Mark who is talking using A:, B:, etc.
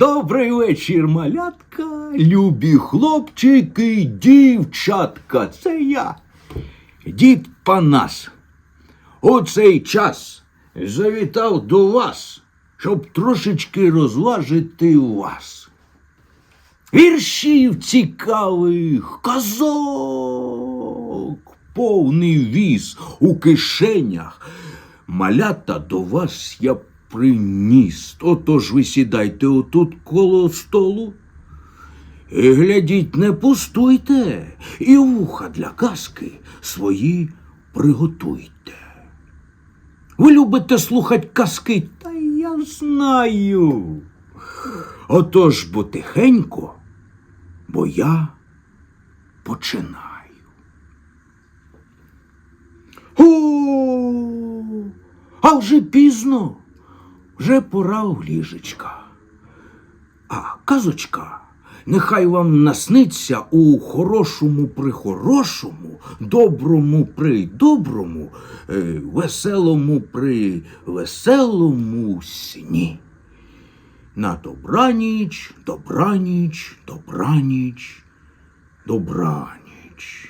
A: Добрий вечір, малятка, любі хлопчики, дівчатка. Це я, дід Панас. У цей час завітав до вас, щоб трошечки розважити вас. Віршів цікавих, казок, повний віз у кишенях. Малята до вас я приніс. Отож ви сідайте отут коло столу. І глядіть, не пустуйте, і вуха для казки свої приготуйте. Ви любите слухати казки, та я знаю. Отож бо тихенько, бо я починаю. О, а вже пізно, вже пора в ліжечка. А казочка, нехай вам насниться у хорошому при хорошому, доброму при доброму, е, веселому при веселому сні. На добраніч, добраніч, добраніч, добраніч.